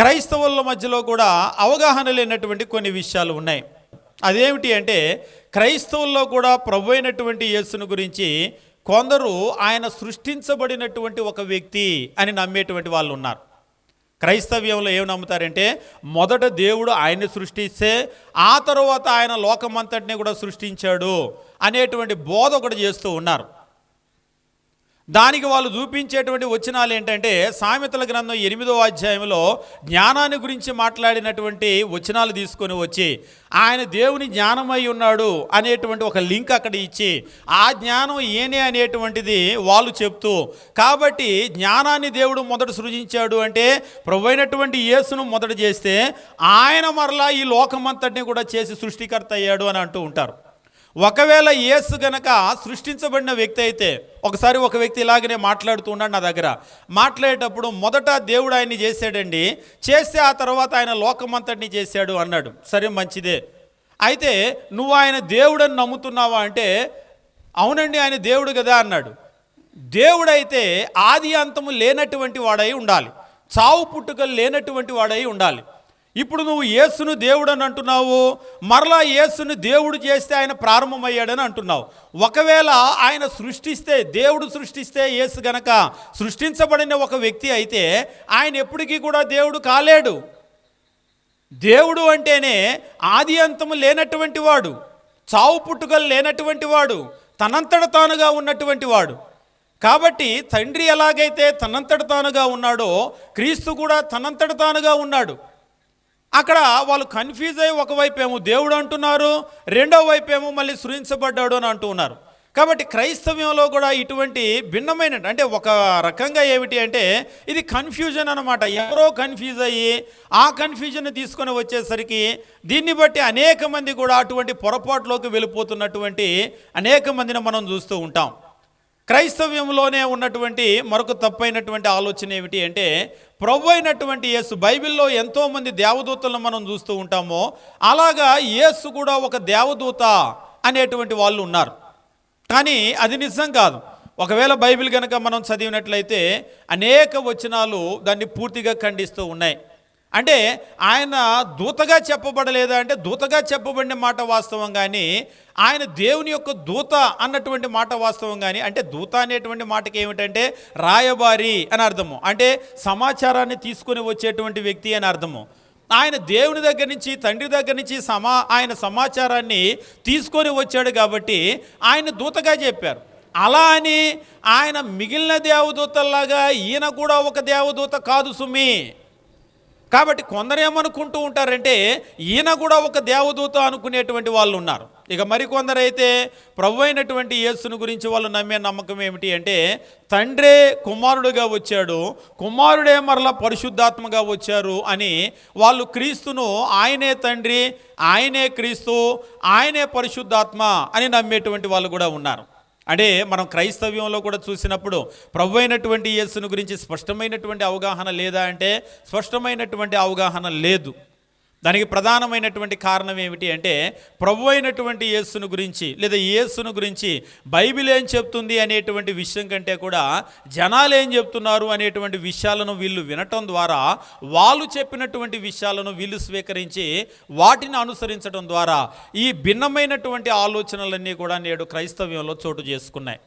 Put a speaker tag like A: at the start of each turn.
A: క్రైస్తవుల మధ్యలో కూడా అవగాహన లేనటువంటి కొన్ని విషయాలు ఉన్నాయి. అదేమిటి అంటే క్రైస్తవుల్లో కూడా ప్రభు అయినటువంటి యేసును గురించి కొందరు ఆయన సృష్టించబడినటువంటి ఒక వ్యక్తి అని నమ్మేటువంటి వాళ్ళు ఉన్నారు. క్రైస్తవ్యంలో ఏమి నమ్ముతారంటే మొదట దేవుడు ఆయన్ని సృష్టిస్తే ఆ తర్వాత ఆయన లోకమంతటిని కూడా సృష్టించాడు అనేటువంటి బోధ ఒకటి చేస్తూ ఉన్నారు. దానికి వాళ్ళు చూపించేటువంటి వచనాలు ఏంటంటే సామెతల గ్రంథం ఎనిమిదో అధ్యాయంలో జ్ఞానాన్ని గురించి మాట్లాడినటువంటి వచనాలు తీసుకొని వచ్చి ఆయన దేవుని జ్ఞానమై ఉన్నాడు అనేటువంటి ఒక లింక్ అక్కడ ఇచ్చి ఆ జ్ఞానం ఏనే అనేటువంటిది వాళ్ళు చెప్తూ కాబట్టి జ్ఞానాన్ని దేవుడు మొదట సృజించాడు అంటే ప్రభువైనటువంటి యేసును మొదట చేస్తే ఆయన మరలా ఈ లోకమంతటిని కూడా చేసి సృష్టికర్త అయ్యాడు అని అంటూ ఉంటారు. ఒకవేళ యేసు గనక సృష్టించబడిన వ్యక్తి అయితే ఒకసారి ఒక వ్యక్తి ఇలాగనే మాట్లాడుతూ ఉన్నాడు నా దగ్గర. మాట్లాడేటప్పుడు మొదట దేవుడు ఆయన్ని చేశాడండి చేస్తే ఆ తర్వాత ఆయన లోకమంతటిని చేశాడు అన్నాడు. సరే మంచిదే. అయితే నువ్వు ఆయన దేవుడని నమ్ముతున్నావా అంటే అవునండి ఆయన దేవుడు కదా అన్నాడు. దేవుడైతే ఆది అంతము లేనటువంటి వాడై ఉండాలి. చావు పుట్టుకలు లేనటువంటి వాడై ఉండాలి. ఇప్పుడు నువ్వు యేసును దేవుడు అని అంటున్నావు మరలా యేసును దేవుడు చేస్తే ఆయన ప్రారంభమయ్యాడని అంటున్నావు. ఒకవేళ ఆయన సృష్టిస్తే దేవుడు సృష్టిస్తే యేసు గనక సృష్టించబడిన ఒక వ్యక్తి అయితే ఆయన ఎప్పటికీ కూడా దేవుడు కాలేడు. దేవుడు అంటేనే ఆది అంతము లేనటువంటి వాడు చావు పుట్టుకలు లేనటువంటి వాడు తనంతట తానుగా ఉన్నటువంటి వాడు. కాబట్టి తండ్రి ఎలాగైతే తనంతట తానుగా ఉన్నాడో క్రీస్తు కూడా తనంతట తానుగా ఉన్నాడు. అక్కడ వాళ్ళు కన్ఫ్యూజ్ అయ్యి ఒకవైపు ఏమో దేవుడు అంటున్నారు రెండో వైపు ఏమో మళ్ళీ సృజించబడ్డాడు అని అంటూ ఉన్నారు. కాబట్టి క్రైస్తవ్యంలో కూడా ఇటువంటి భిన్నమైన అంటే ఒక రకంగా ఏమిటి అంటే ఇది కన్ఫ్యూజన్ అనమాట ఎవరో కన్ఫ్యూజ్ అయ్యి ఆ కన్ఫ్యూజన్ తీసుకొని వచ్చేసరికి దీన్ని బట్టి అనేక మంది కూడా అటువంటి పొరపాటులోకి వెళ్ళిపోతున్నటువంటి అనేక మందిని మనం చూస్తూ ఉంటాం. క్రైస్తవ్యంలోనే ఉన్నటువంటి మరొక తప్పైనటువంటి ఆలోచన ఏమిటి అంటే ప్రభు అయినటువంటి యేసు బైబిల్లో ఎంతోమంది దేవదూతలను మనం చూస్తూ ఉంటామో అలాగా యేసు కూడా ఒక దేవదూత అనేటువంటి వాళ్ళు ఉన్నారు. కానీ అది నిజం కాదు. ఒకవేళ బైబిల్ కనుక మనం చదివినట్లయితే అనేక వచనాలు దాన్ని పూర్తిగా ఖండిస్తూ ఉన్నాయి. అంటే ఆయన దూతగా చెప్పబడలేదా అంటే దూతగా చెప్పబడిన మాట వాస్తవం కానీ ఆయన దేవుని యొక్క దూత అన్నటువంటి మాట వాస్తవం కానీ అంటే దూత అనేటువంటి మాటకి ఏమిటంటే రాయబారి అని అర్థము. అంటే సమాచారాన్ని తీసుకొని వచ్చేటువంటి వ్యక్తి అని అర్థము. ఆయన దేవుని దగ్గర నుంచి తండ్రి దగ్గర నుంచి సమా ఆయన సమాచారాన్ని తీసుకొని వచ్చాడు కాబట్టి ఆయన దూతగా చెప్పారు. అలా అని ఆయన మిగిలిన దేవదూతల్లాగా ఈయన కూడా ఒక దేవదూత కాదు సుమి. కాబట్టి కొందరు ఏమనుకుంటూ ఉంటారంటే ఈయన కూడా ఒక దేవదూత అనుకునేటువంటి వాళ్ళు ఉన్నారు. ఇక మరికొందరైతే ప్రభు అయినటువంటి యేసును గురించి వాళ్ళు నమ్మే నమ్మకం ఏమిటి అంటే తండ్రే కుమారుడుగా వచ్చాడు కుమారుడే మరలా పరిశుద్ధాత్మగా వచ్చారు అని వాళ్ళు క్రీస్తును ఆయనే తండ్రి ఆయనే క్రీస్తు ఆయనే పరిశుద్ధాత్మ అని నమ్మేటువంటి వాళ్ళు కూడా ఉన్నారు. అంటే మనం క్రైస్తవ్యంలో కూడా చూసినప్పుడు ప్రభు అయినటువంటి యేసును గురించి స్పష్టమైనటువంటి అవగాహన లేదా అంటే స్పష్టమైనటువంటి అవగాహన లేదు. దానికి ప్రధానమైనటువంటి కారణం ఏమిటి అంటే ప్రభు అయినటువంటి యేసును గురించి లేదా యేసును గురించి బైబిల్ ఏం చెప్తుంది అనేటువంటి విషయం కంటే కూడా జనాలు ఏం చెప్తున్నారు అనేటువంటి విషయాలను వీళ్ళు వినటం ద్వారా వాళ్ళు చెప్పినటువంటి విషయాలను వీళ్ళు స్వీకరించి వాటిని అనుసరించడం ద్వారా ఈ భిన్నమైనటువంటి ఆలోచనలన్నీ కూడా నేడు క్రైస్తవ్యంలో చోటు చేసుకున్నాయి.